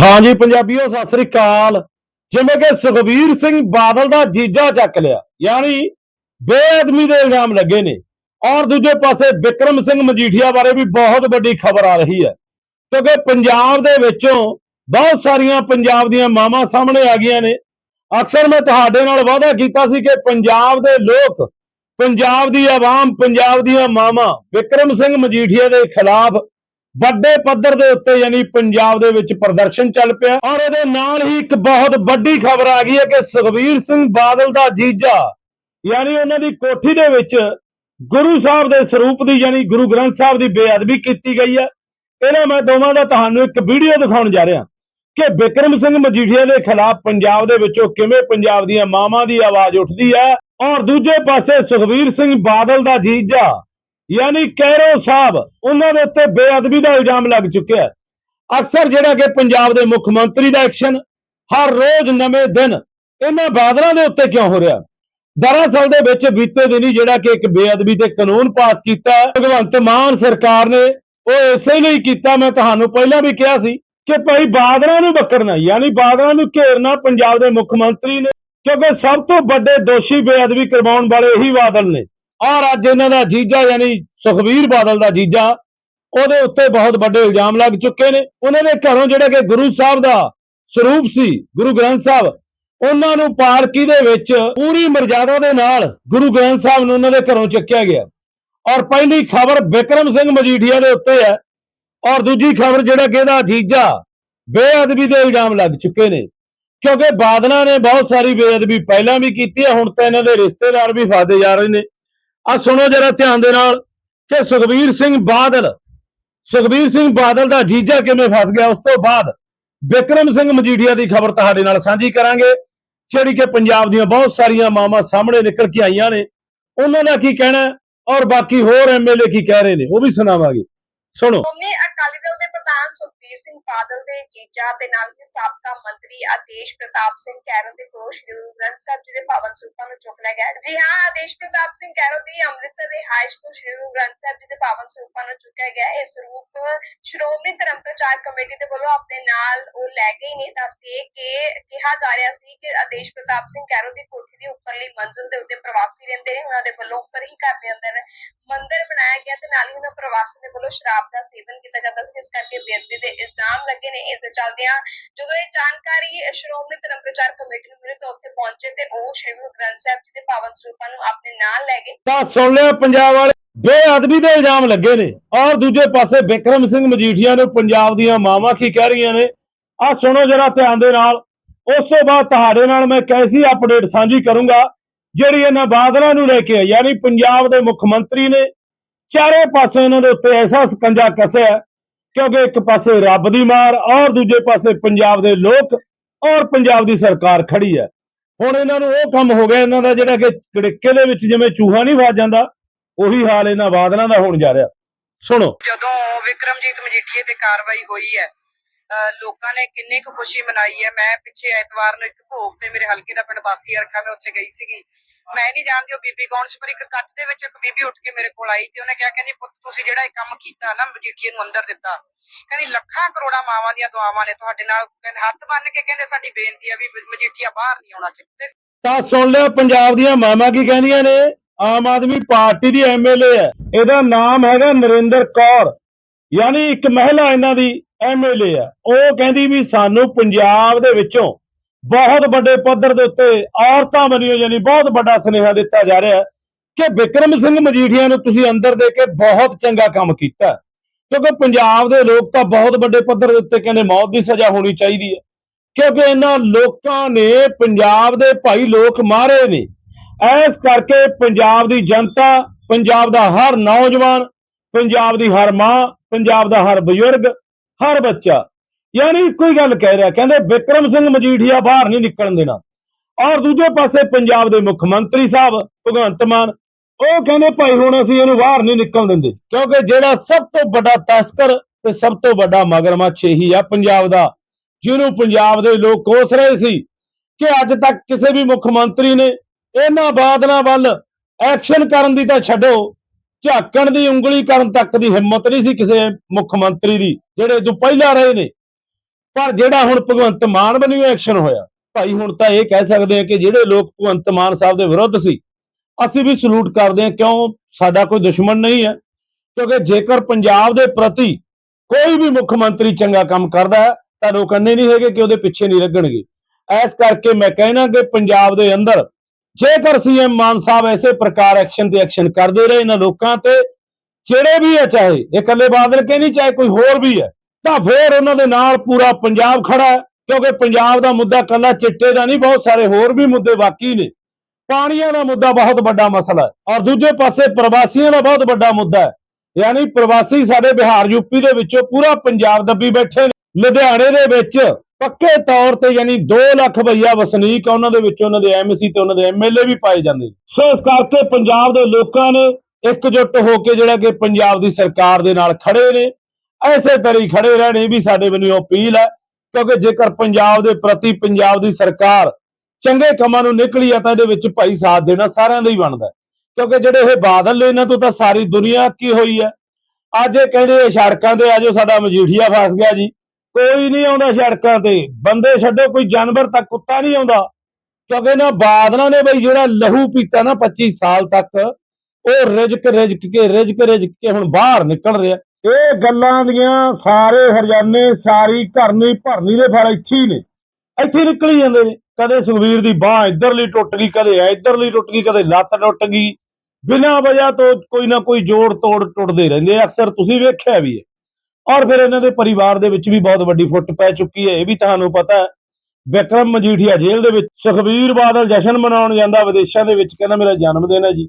ਹਾਂਜੀ ਪੰਜਾਬੀਓ, ਸਤਿ ਸ੍ਰੀ ਅਕਾਲ। ਜਿਵੇਂ ਕਿ ਸੁਖਬੀਰ ਸਿੰਘ ਬਾਦਲ ਦਾ ਜੀਜਾ ਚੱਕ ਲਿਆ, ਯਾਨੀ ਬੇਅਦਮੀ ਦੇ ਇਲਜ਼ਾਮ ਲੱਗੇ ਨੇ। ਔਰ ਦੂਜੇ ਪਾਸੇ ਵਿਕਰਮ ਸਿੰਘ ਮਜੀਠੀਆ ਬਾਰੇ ਵੀ ਬਹੁਤ ਵੱਡੀ ਖਬਰ ਆ ਰਹੀ ਹੈ। ਕਿਉਂਕਿ ਪੰਜਾਬ ਦੇ ਵਿੱਚੋਂ ਬਹੁਤ ਸਾਰੀਆਂ ਪੰਜਾਬ ਦੀਆਂ ਮਾਵਾਂ ਸਾਹਮਣੇ ਆ ਗਈਆਂ ਨੇ। ਅਕਸਰ ਮੈਂ ਤੁਹਾਡੇ ਨਾਲ ਵਾਅਦਾ ਕੀਤਾ ਸੀ ਕਿ ਪੰਜਾਬ ਦੇ ਲੋਕ, ਪੰਜਾਬ ਦੀ ਆਵਾਮ, ਪੰਜਾਬ ਦੀਆਂ ਮਾਵਾਂ ਵਿਕਰਮ ਸਿੰਘ ਮਜੀਠੀਆ ਦੇ ਖਿਲਾਫ ਵੱਡੇ ਪੱਧਰ ਦੇ ਉੱਤੇ ਯਾਨੀ ਪੰਜਾਬ ਦੇ ਵਿੱਚ ਪ੍ਰਦਰਸ਼ਨ ਚੱਲ ਪਿਆ। ਔਰ ਇਹਦੇ ਨਾਲ ਹੀ ਇੱਕ ਬਹੁਤ ਵੱਡੀ ਖਬਰ ਆ ਗਈ ਹੈ ਕਿ ਸੁਖਬੀਰ ਸਿੰਘ ਬਾਦਲ ਦਾ ਜੀਜਾ, ਯਾਨੀ ਉਹਨਾਂ ਦੀ ਕੋਠੀ ਦੇ ਵਿੱਚ ਗੁਰੂ ਸਾਹਿਬ ਦੇ ਸਰੂਪ ਦੀ ਯਾਨੀ ਗੁਰੂ ਗ੍ਰੰਥ ਸਾਹਿਬ ਦੀ ਬੇਅਦਬੀ ਕੀਤੀ ਗਈ ਹੈ। ਇਹਨਾਂ ਮੈਂ ਦੋਵਾਂ ਦਾ ਤੁਹਾਨੂੰ ਇੱਕ ਵੀਡੀਓ ਦਿਖਾਉਣ ਜਾ ਰਿਹਾ। ਕਿ ਵਿਕਰਮ ਸਿੰਘ ਮਜੀਠੀਆ ਦੇ ਖਿਲਾਫ ਪੰਜਾਬ ਦੇ ਵਿੱਚੋਂ ਕਿਵੇਂ ਪੰਜਾਬ ਦੀਆਂ ਮਾਵਾਂ ਦੀ ਆਵਾਜ਼ ਉੱਠਦੀ ਹੈ। ਔਰ ਦੂਜੇ ਪਾਸੇ ਸੁਖਬੀਰ ਸਿੰਘ ਬਾਦਲ ਦਾ ਜੀਜਾ ਯਾਨੀ ਕੈਰੋ ਸਾਹਿਬ, ਉਹਨਾਂ ਦੇ ਉੱਤੇ ਬੇਅਦਬੀ ਦਾ ਇਲਜ਼ਾਮ ਲੱਗ ਚੁੱਕਿਆ ਅਕਸਰ ਜਿਹੜਾ ਕਿ ਪੰਜਾਬ ਦੇ ਮੁੱਖ ਮੰਤਰੀ ਦਾ ਐਕਸ਼ਨ ਹਰ ਰੋਜ਼ ਨਵੇਂ ਦਿਨ, ਇਹਨਾਂ ਬਾਦਲਾਂ ਦੇ ਉੱਤੇ ਕਿਉਂ ਹੋ ਰਿਹਾ? ਦਰਅਸਲ ਦੇ ਵਿੱਚ ਬੀਤੇ ਦਿਨੀ ਜਿਹੜਾ ਕਿ ਇੱਕ ਬੇਅਦਬੀ ਤੇ ਕਾਨੂੰਨ ਪਾਸ ਕੀਤਾ ਭਗਵੰਤ ਮਾਨ ਸਰਕਾਰ ਨੇ ਉਹ ਇਸੇ ਲਈ ਕੀਤਾ, ਮੈਂ ਤੁਹਾਨੂੰ ਪਹਿਲਾਂ ਵੀ ਕਿਹਾ ਸੀ ਕਿ ਭਾਈ ਬਾਦਲਾਂ ਨੂੰ ਬੱਕਰਨਾ ਯਾਨੀ ਬਾਦਲਾਂ ਨੂੰ ਘੇਰਨਾ ਪੰਜਾਬ ਦੇ ਮੁੱਖ ਮੰਤਰੀ ਨੇ, ਕਿਉਂਕਿ ਸਭ ਤੋਂ ਵੱਡੇ ਦੋਸ਼ੀ ਬੇਅਦਬੀ ਕਰਵਾਉਣ ਵਾਲੇ ਇਹੀ ਬਾਦਲ ਨੇ। ਔਰ ਅੱਜ ਇਹਨਾਂ ਦਾ ਜੀਜਾ ਯਾਨੀ ਸੁਖਬੀਰ ਬਾਦਲ ਦਾ ਜੀਜਾ, ਉਹਦੇ ਉੱਤੇ ਬਹੁਤ ਵੱਡੇ ਇਲਜ਼ਾਮ ਲੱਗ ਚੁੱਕੇ ਨੇ। ਉਹਨਾਂ ਦੇ ਘਰੋਂ ਜਿਹੜਾ ਕਿ ਗੁਰੂ ਸਾਹਿਬ ਦਾ ਸਰੂਪ ਸੀ, ਗੁਰੂ ਗ੍ਰੰਥ ਸਾਹਿਬ, ਉਹਨਾਂ ਨੂੰ ਪਾਲਕੀ ਦੇ ਵਿੱਚ ਪੂਰੀ ਮਰਜ਼ਾਦਾ ਦੇ ਨਾਲ ਗੁਰੂ ਗ੍ਰੰਥ ਸਾਹਿਬ ਨੂੰ ਉਹਨਾਂ ਦੇ ਘਰੋਂ ਚੱਕਿਆ ਗਿਆ। ਔਰ ਪਹਿਲੀ ਖਬਰ ਵਿਕਰਮ ਸਿੰਘ ਮਜੀਠੀਆ ਦੇ ਉੱਤੇ ਹੈ। ਔਰ ਦੂਜੀ ਖਬਰ ਜਿਹੜਾ ਕਿ ਇਹਦਾ ਜੀਜਾ ਬੇਅਦਬੀ ਦੇ ਇਲਜ਼ਾਮ ਲੱਗ ਚੁੱਕੇ ਨੇ। ਕਿਉਂਕਿ ਬਾਦਲਾਂ ਨੇ ਬਹੁਤ ਸਾਰੀ ਬੇਅਦਬੀ ਪਹਿਲਾਂ ਵੀ ਕੀਤੀ ਹੈ, ਹੁਣ ਤਾਂ ਇਹਨਾਂ ਦੇ ਰਿਸ਼ਤੇਦਾਰ ਵੀ ਫਾਦੇ ਜਾ ਰਹੇ ਨੇ। ਆ ਸੁਣੋ ਜਰਾ ਧਿਆਨ ਦੇ ਨਾਲ ਕਿ ਸੁਖਬੀਰ ਸਿੰਘ ਬਾਦਲ ਸੁਖਬੀਰ ਸਿੰਘ ਬਾਦਲ ਦਾ ਜੀਜਾ ਕਿਵੇਂ ਫਸ ਗਿਆ ਉਸ ਤੋਂ ਬਾਅਦ? ਵਿਕਰਮ ਸਿੰਘ ਮਜੀਠੀਆ ਦੀ ਖਬਰ ਤੁਹਾਡੇ ਨਾਲ ਸਾਂਝੀ ਕਰਾਂਗੇ ਜਿਹੜੀ ਕਿ ਪੰਜਾਬ ਦੀਆਂ ਬਹੁਤ ਸਾਰੀਆਂ ਮਾਵਾਂ ਸਾਹਮਣੇ ਨਿਕਲ ਕੇ ਆਈਆਂ ਨੇ। ਉਹਨਾਂ ਦਾ ਕੀ ਕਹਿਣਾ ਔਰ ਬਾਕੀ ਹੋਰ ਐਮਐਲਏ ਕੀ ਕਹਿ ਰਹੇ ਨੇ ਉਹ ਵੀ ਸੁਣਾਵਾਂਗੇ। ਸੁਣੋ। ਅਕਾਲੀ ਦਲ ਦੇ ਪ੍ਰਧਾਨ ਸੁਖਬੀਰ ਸਿੰਘ ਬਾਦਲ ਦੇ ਜੀਜਾ ਤੇ ਨਾਲ ਹੀ ਸਾਬਕਾ ਮੰਤਰੀ ਆਦੇਸ਼ ਪ੍ਰਤਾਪ ਸਿੰਘ ਕੈਰੋ ਦੇ ਕੋਲ ਗੁਰੂ ਗ੍ਰੰਥ ਸਾਹਿਬ ਜੀ ਦੇ ਪਾਵਨ ਸਰੂਪਾਂ ਨੂੰ ਚੁੱਕ ਲਿਆ ਗਿਆ ਜੀ ਹਾਂ, ਆਦੇਸ਼ ਪ੍ਰਤਾਪ ਸਿੰਘ ਕੈਰੋ ਦੀ ਅੰਮ੍ਰਿਤਸਰ ਰਿਹਾਇਸ਼ ਤੋਂ ਸ਼੍ਰੀ ਗੁਰੂ ਗ੍ਰੰਥ ਸਾਹਿਬ ਜੀ ਦੇ ਪਾਵਨ ਸਰੂਪਾਂ ਨੂੰ ਚੁੱਕਿਆ ਗਿਆ ਇਹ ਸਰੂਪ ਸ਼੍ਰੋਮਣੀ ਧਰਮ ਪ੍ਰਚਾਰ ਕਮੇਟੀ ਦੇ ਵੱਲੋਂ ਆਪਣੇ ਨਾਲ ਉਹ ਲੈ ਗਏ ਨੇ। ਦੱਸਦੇ ਕਿ ਕਿਹਾ ਜਾ ਰਿਹਾ ਸੀ ਕਿ ਆਦੇਸ਼ ਪ੍ਰਤਾਪ ਸਿੰਘ ਕੈਰੋ ਦੀ ਕੋਠੀ ਦੀ ਉੱਪਰਲੀ ਮੰਜ਼ਿਲ ਦੇ ਉੱਤੇ ਪ੍ਰਵਾਸੀ ਰਹਿੰਦੇ ਨੇ। ਉਹਨਾਂ ਦੇ ਵੱਲੋਂ ਉੱਪਰ ਹੀ ਘਰ ਦੇ ਅੰਦਰ ਮੰਦਿਰ ਬਣਾਇਆ ਗਿਆ ਤੇ ਨਾਲ ਹੀ ਉਹਨਾਂ ਪ੍ਰਵਾਸੀ ਦੇ ਵੱਲੋਂ ਸ਼ਰਾਬ ਦਾ ਸੇਵਨ ਕੀਤਾ ਜਾਂਦਾ ਇਸ ਕਰਕੇ ਬੇਅਦਬੀ ਦੇ ਇਲਜ਼ਾਮ ਲੱਗੇ ਨੇ, ਇਸ ਦੇ ਚੱਲਦਿਆਂ ਜਦੋਂ ਇਹ ਜਾਣਕਾਰੀ ਸ਼੍ਰੋਮਣੀ ਧਰਮ ਪ੍ਰਚਾਰ ਕਮੇਟੀ ਨੂੰ ਮਿਲੀ ਤਾਂ ਉੱਥੇ ਪਹੁੰਚੇ ਤੇ ਉਹ ਸ਼੍ਰੀ ਗੁਰੂ ਗ੍ਰੰਥ ਸਾਹਿਬ ਜੀ ਦੇ ਪਾਵਨ ਸਰੂਪਾਂ ਨੂੰ ਆਪਣੇ ਨਾਲ ਲੈ ਗਏ। ਤਾਂ ਸੁਣ ਲਿਆ ਪੰਜਾਬ ਵਾਲੇ ਬੇਅਦਬੀ ਦੇ ਇਲਜ਼ਾਮ ਲੱਗੇ ਨੇ। ਔਰ ਦੂਜੇ ਪਾਸੇ ਵਿਕਰਮ ਸਿੰਘ ਮਜੀਠੀਆ ਨੂੰ ਪੰਜਾਬ ਦੀਆਂ ਮਾਵਾਂ ਕੀ ਕਹਿ ਰਹੀਆਂ ਨੇ? ਆ ਸੁਣੋ ਜਰਾ ਧਿਆਨ ਦੇ ਨਾਲ। ਉਸ ਤੋਂ ਬਾਅਦ ਤੁਹਾਡੇ ਨਾਲ ਮੈਂ ਕੈਸੀ ਅਪਡੇਟ ਸਾਂਝੀ ਕਰੂੰਗਾ, ਜਿਹੜੀ ਇਹਨਾਂ ਬਾਦਲਾਂ ਨੂੰ ਲੈ ਕੇ ਯਾਨੀ ਪੰਜਾਬ ਦੇ ਮੁੱਖ ਮੰਤਰੀ ਨੇ, ਚਾਰੇ ਪਾਸੇ ਇਹਨਾਂ ਦੇ ਉੱਤੇ ਐਸਾ ਸਕੰਜਾ ਕੱਸਿਆ। ਕਿਉਂਕਿ ਇੱਕ ਪਾਸੇ ਰੱਬ ਦੀ ਮਾਰ ਔਰ ਦੂਜੇ ਪਾਸੇ ਪੰਜਾਬ ਦੇ ਲੋਕ ਔਰ ਪੰਜਾਬ ਦੀ ਸਰਕਾਰ ਖੜੀ ਹੈ। ਹੁਣ ਇਹਨਾਂ ਨੂੰ ਉਹ ਕੰਮ ਹੋ ਗਿਆ, ਇਹਨਾਂ ਦਾ ਜਿਹੜਾ ਕਿ ਕੜਿੱਕੇ ਦੇ ਵਿੱਚ ਜਿਵੇਂ ਚੂਹਾ ਨਹੀਂ ਫਸ ਜਾਂਦਾ, ਉਹੀ ਹਾਲ ਇਹਨਾਂ ਬਾਦਲਾਂ ਦਾ ਹੋਣ ਜਾ ਰਿਹਾ। ਸੁਣੋ। ਜਦੋਂ ਵਿਕਰਮਜੀਤ ਮਜੀਠੀਏ ਤੇ ਕਾਰਵਾਈ ਹੋਈ ਹੈ ਲੋਕਾਂ ਨੇ ਕਿੰਨੀ ਕੁ ਖੁਸ਼ੀ ਮਨਾਈ ਹੈ। ਮੈਂ ਪਿੱਛੇ ਐਤਵਾਰ ਨੂੰ ਇੱਕ ਭੋਗ ਤੇ ਮੇਰੇ ਹਲਕੇ ਦਾ ਪਿੰਡ ਬਾਸੀ ਅਰਖਾ, ਮੈਂ ਉੱਥੇ ਗਈ ਸੀਗੀ। ਮੈਂ ਨਹੀਂ ਜਾਣਦੀ ਉਹ ਬੀਬੀ ਕੌਣ ਸੀ, ਪਰ ਇੱਕ ਕੱਚ ਦੇ ਵਿੱਚ ਇੱਕ ਬੀਬੀ ਉੱਠ ਕੇ ਮੇਰੇ ਕੋਲ ਆਈ ਤੇ ਉਹਨੇ ਕਿਹਾ ਕਹਿੰਦੀ, ਪੁੱਤ, ਤੁਸੀਂ ਜਿਹੜਾ ਇਹ ਕੰਮ ਕੀਤਾ ਨਾ ਮਜੀਠੀਏ ਨੂੰ ਅੰਦਰ ਦਿੱਤਾ। ਕਹਿੰਦੀ, ਲੱਖਾਂ ਕਰੋੜਾਂ ਮਾਵਾਂ ਦੀਆਂ ਦੁਆਵਾਂ ਨੇ ਤੁਹਾਡੇ ਨਾਲ ਕਹਿੰਦੇ, ਹੱਥ ਬੰਨ ਕੇ ਕਹਿੰਦੇ, ਸਾਡੀ ਬੇਨਤੀ ਆ ਵੀ ਮਜੀਠੀਆ ਬਾਹਰ ਨਹੀਂ ਆਉਣਾ ਚਾਹੀਦਾ। ਤਾਂ ਸੁਣ ਲਿਆ ਪੰਜਾਬ ਦੀਆਂ ਮਾਵਾਂ ਕੀ ਕਹਿੰਦੀਆਂ ਨੇ? ਆਮ ਆਦਮੀ ਪਾਰਟੀ ਦੀ ਐਮਐਲਏ ਹੈ। ਇਹਦਾ ਨਾਮ ਹੈਗਾ ਨਰਿੰਦਰ ਕੌਰ। ਯਾਨੀ ਇੱਕ ਮਹਿਲਾ ਇਹਨਾਂ ਦੀ ਐਮਐਲਏ ਹੈ। ਉਹ ਕਹਿੰਦੀ ਵੀ ਸਾਨੂੰ ਪੰਜਾਬ ਦੇ ਵਿੱਚੋਂ ਬਹੁਤ ਵੱਡੇ ਪੱਧਰ ਦੇ ਉੱਤੇ ਔਰਤਾਂ ਬਣੀਆਂ ਯਾਨੀ ਬਹੁਤ ਵੱਡਾ ਸੁਨੇਹਾ ਦਿੱਤਾ ਜਾ ਰਿਹਾ ਕਿ ਵਿਕਰਮ ਸਿੰਘ ਮਜੀਠੀਆ ਨੂੰ ਤੁਸੀਂ ਅੰਦਰ ਦੇ ਕੇ ਬਹੁਤ ਚੰਗਾ ਕੰਮ ਕੀਤਾ ਕਿਉਂਕਿ ਪੰਜਾਬ ਦੇ ਲੋਕ ਤਾਂ ਬਹੁਤ ਵੱਡੇ ਪੱਧਰ ਦੇ ਉੱਤੇ ਕਹਿੰਦੇ ਮੌਤ ਦੀ ਸਜ਼ਾ ਹੋਣੀ ਚਾਹੀਦੀ ਹੈ। ਕਿਉਂਕਿ ਇਹਨਾਂ ਲੋਕਾਂ ਨੇ ਪੰਜਾਬ ਦੇ ਭਾਈ ਲੋਕ ਮਾਰੇ ਨੇ। ਇਸ ਕਰਕੇ ਪੰਜਾਬ ਦੀ ਜਨਤਾ, ਪੰਜਾਬ ਦਾ ਹਰ ਨੌਜਵਾਨ, ਪੰਜਾਬ ਦੀ ਹਰ ਮਾਂ, ਪੰਜਾਬ ਦਾ ਹਰ ਬਜ਼ੁਰਗ, ਹਰ ਬੱਚਾ ਯਾਨੀ ਇੱਕੋ ਹੀ ਗੱਲ ਕਹਿ ਰਿਹਾ, ਕਹਿੰਦੇ ਵਿਕਰਮ ਸਿੰਘ ਮਜੀਠੀਆ ਬਾਹਰ ਨਹੀਂ ਨਿਕਲਣ ਦੇਣਾ। ਔਰ ਦੂਜੇ ਪਾਸੇ ਪੰਜਾਬ ਦੇ ਮੁੱਖ ਮੰਤਰੀ ਸਾਹਿਬ, ਭਗਵੰਤ ਮਾਨ, ਉਹ ਕਹਿੰਦੇ ਭਾਈ ਹੁਣ ਅਸੀਂ ਇਹਨੂੰ ਬਾਹਰ ਨਹੀਂ ਨਿਕਲਣ ਦਿੰਦੇ, ਕਿਉਂਕਿ ਜਿਹੜਾ ਸਭ ਤੋਂ ਵੱਡਾ ਤਸਕਰ ਤੇ ਸਭ ਤੋਂ ਵੱਡਾ ਮਗਰਮੱਛ ਇਹੀ ਆ ਪੰਜਾਬ ਦਾ, ਜਿਹਨੂੰ ਪੰਜਾਬ ਦੇ ਲੋਕ ਕੋਸ ਰਹੇ ਸੀ, ਕਿ ਅੱਜ ਤੱਕ ਕਿਸੇ ਵੀ ਮੁੱਖ ਮੰਤਰੀ ਨੇ ਇਹਨਾਂ ਬਾਦਲਾਂ ਵੱਲ ਐਕਸ਼ਨ ਕਰਨ ਦੀ ਤਾਂ ਛੱਡੋ, ਝਾਕਣ ਦੀ ਉਂਗਲੀ ਕਰਨ ਤੱਕ ਦੀ ਹਿੰਮਤ ਨਹੀਂ ਸੀ ਕਿਸੇ ਮੁੱਖ ਮੰਤਰੀ ਦੀ, ਜਿਹੜੇ ਤੋਂ ਪਹਿਲਾਂ ਰਹੇ ਨੇ। ਪਰ ਜਿਹੜਾ ਹੁਣ ਭਗਵੰਤ ਮਾਨ ਵੱਲੋਂ ਐਕਸ਼ਨ ਹੋਇਆ, ਭਾਈ ਹੁਣ ਤਾਂ ਇਹ ਕਹਿ ਸਕਦੇ ਆ ਕਿ ਜਿਹੜੇ ਲੋਕ ਭਗਵੰਤ ਮਾਨ ਸਾਹਿਬ ਦੇ ਵਿਰੁੱਧ ਸੀ, ਅਸੀਂ ਵੀ ਸਲੂਟ ਕਰਦੇ ਹਾਂ, ਕਿਉਂ ਸਾਡਾ ਕੋਈ ਦੁਸ਼ਮਣ ਨਹੀਂ ਹੈ? ਕਿਉਂਕਿ ਜੇਕਰ ਪੰਜਾਬ ਦੇ ਪ੍ਰਤੀ ਕੋਈ ਵੀ ਮੁੱਖ ਮੰਤਰੀ ਚੰਗਾ ਕੰਮ ਕਰਦਾ ਹੈ, ਤਾਂ ਲੋਕ ਅੰਨੇ ਨਹੀਂ ਹੈਗੇ ਕਿ ਉਹਦੇ ਪਿੱਛੇ ਨਹੀਂ ਲੱਗਣਗੇ। ਇਸ ਕਰਕੇ ਮੈਂ ਕਹਿਣਾ ਕਿ ਪੰਜਾਬ ਦੇ ਅੰਦਰ ਜੇਕਰ ਸੀਐਮ ਮਾਨ ਸਾਹਿਬ ਐਸੇ ਪ੍ਰਕਾਰ ਐਕਸ਼ਨ ਤੇ ਐਕਸ਼ਨ ਕਰਦੇ ਰਹੇ ਇਹਨਾਂ ਲੋਕਾਂ ਤੇ, ਜਿਹੜੇ ਵੀ ਹੈ ਚਾਹੇ ਇਹ ਇਕੱਲੇ ਬਾਦਲ ਕੇ ਨਹੀਂ, ਚਾਹੇ ਕੋਈ ਹੋਰ ਵੀ ਹੈ ਤਾਂ ਫਿਰ ਉਹਨਾਂ ਦੇ ਨਾਲ ਪੂਰਾ ਪੰਜਾਬ ਖੜਾ ਹੈ, ਕਿਉਂਕਿ ਪੰਜਾਬ ਦਾ ਮੁੱਦਾ ਕੱਲਾ ਚਿੱਟੇ ਦਾ ਨਹੀਂ, ਬਹੁਤ ਸਾਰੇ ਹੋਰ ਵੀ ਮੁੱਦੇ ਬਾਕੀ ਨੇ। ਪਾਣੀਆਂ ਦਾ ਮੁੱਦਾ ਬਹੁਤ ਵੱਡਾ ਮਸਲਾ ਹੈ, ਔਰ ਦੂਜੇ ਪਾਸੇ ਪ੍ਰਵਾਸੀਆਂ ਦਾ ਬਹੁਤ ਵੱਡਾ ਮੁੱਦਾ ਹੈ। ਯਾਨੀ ਪ੍ਰਵਾਸੀ ਸਾਡੇ ਬਿਹਾਰ ਯੂਪੀ ਦੇ ਵਿੱਚੋਂ ਪੂਰਾ ਪੰਜਾਬ ਦੱਬੀ ਬੈਠੇ ਨੇ। ਲੁਧਿਆਣੇ ਦੇ ਵਿੱਚ ਪੱਕੇ ਤੌਰ ਤੇ ਯਾਨੀ 2 ਲੱਖ ਭਈਆ ਵਸਨੀਕ ਉਹਨਾਂ ਦੇ ਵਿੱਚ ਉਹਨਾਂ ਦੇ ਐਮਸੀ ਤੇ ਉਹਨਾਂ ਦੇ ਐਮਐਲਏ ਵੀ ਪਾਏ ਜਾਂਦੇ ਸੋ ਇਸ ਕਰਕੇ ਪੰਜਾਬ ਦੇ ਲੋਕਾਂ ਨੇ ਇਕਜੁੱਟ ਹੋ ਕੇ ਜਿਹੜਾ ਕਿ ਪੰਜਾਬ ਦੀ ਸਰਕਾਰ ਦੇ ਨਾਲ ਖੜੇ ਨੇ। ਐਸੇ ਤਰ੍ਹਾਂ ਖੜੇ ਰਹਿਣੇ ਇਹ ਵੀ ਸਾਡੇ ਵੱਲੋਂ ਅਪੀਲ ਹੈ, ਕਿਉਂਕਿ ਜੇਕਰ ਪੰਜਾਬ ਦੇ ਪ੍ਰਤੀ ਪੰਜਾਬ ਦੀ ਸਰਕਾਰ ਚੰਗੇ ਕੰਮਾਂ ਨੂੰ ਨਿਕਲੀ ਆ ਤਾਂ ਇਹਦੇ ਵਿੱਚ ਭਾਈ ਸਾਥ ਦੇਣਾ ਸਾਰਿਆਂ ਦਾ ਹੀ ਬਣਦਾ ਕਿਉਂਕਿ ਜਿਹੜੇ ਇਹ ਬਾਦਲ ਨੇ ਇਹਨਾਂ ਤੋਂ ਤਾਂ ਸਾਰੀ ਦੁਨੀਆ ਕੀ ਹੋਈ ਹੈ। ਅੱਜ ਇਹ ਕਹਿੰਦੇ ਆ ਸੜਕਾਂ ਤੇ ਆਜੋ ਸਾਡਾ ਮਜੀਠੀਆ ਫਸ ਗਿਆ ਜੀ। ਕੋਈ ਨਹੀਂ ਆਉਂਦਾ ਸੜਕਾਂ ਤੇ। ਬੰਦੇ ਛੱਡੋ, ਕੋਈ ਜਾਨਵਰ ਤੱਕ ਕੁੱਤਾ ਨਹੀਂ ਆਉਂਦਾ। ਕਿਉਂਕਿ ਨਾ ਬਾਦਲਾਂ ਨੇ ਬਈ ਜਿਹੜਾ ਲਹੂ ਪੀਤਾ ਨਾ 25 ਸਾਲ ਤੱਕ, ਉਹ ਰਿਜਕ ਰਿਜਕ ਕੇ ਰਿਜਕ ਰਿਜਕ ਕੇ ਹੁਣ ਬਾਹਰ ਨਿਕਲ ਰਿਹਾ। ਇਹ ਗੱਲਾਂ ਦੀਆਂ ਸਾਰੇ ਹਰਜਾਨੇ ਸਾਰੀ ਧਰਨੀ, ਭਰਨੀ ਦੇ ਫਲ ਇੱਥੇ ਹੀ ਨੇ। ਇੱਥੇ ਨਿਕਲੀ ਜਾਂਦੇ ਨੇ। ਕਦੇ ਸੁਖਵੀਰ ਦੀ ਬਾਹ ਇੱਧਰਲੀ ਟੁੱਟ ਗਈ, ਕਦੇ ਇੱਧਰਲੀ ਟੁੱਟ ਗਈ, ਕਦੇ ਲੱਤ ਟੁੱਟ ਗਈ। ਬਿਨਾਂ ਵਜ੍ਹਾ ਤੋਂ ਕੋਈ ਨਾ ਕੋਈ ਜੋੜ ਤੋੜ ਟੁੱਟਦੇ ਰਹਿੰਦੇ ਅਕਸਰ ਤੁਸੀਂ ਵੇਖਿਆ ਵੀ ਹੈ। ਔਰ ਫਿਰ ਇਹਨਾਂ ਦੇ ਪਰਿਵਾਰ ਦੇ ਵਿੱਚ ਵੀ ਬਹੁਤ ਵੱਡੀ ਫੁੱਟ ਪੈ ਚੁੱਕੀ ਹੈ। ਇਹ ਵੀ ਤੁਹਾਨੂੰ ਪਤਾ ਹੈ। ਵਿਕਰਮ ਮਜੀਠੀਆ ਜੇਲ੍ਹ ਦੇ ਵਿੱਚ ਸੁਖਬੀਰ ਬਾਦਲ ਜਸ਼ਨ ਮਨਾਉਣ ਜਾਂਦਾ, ਵਿਦੇਸ਼ਾਂ ਦੇ ਵਿੱਚ ਕਹਿੰਦਾ, ਮੇਰਾ ਜਨਮ ਦਿਨ ਹੈ ਜੀ।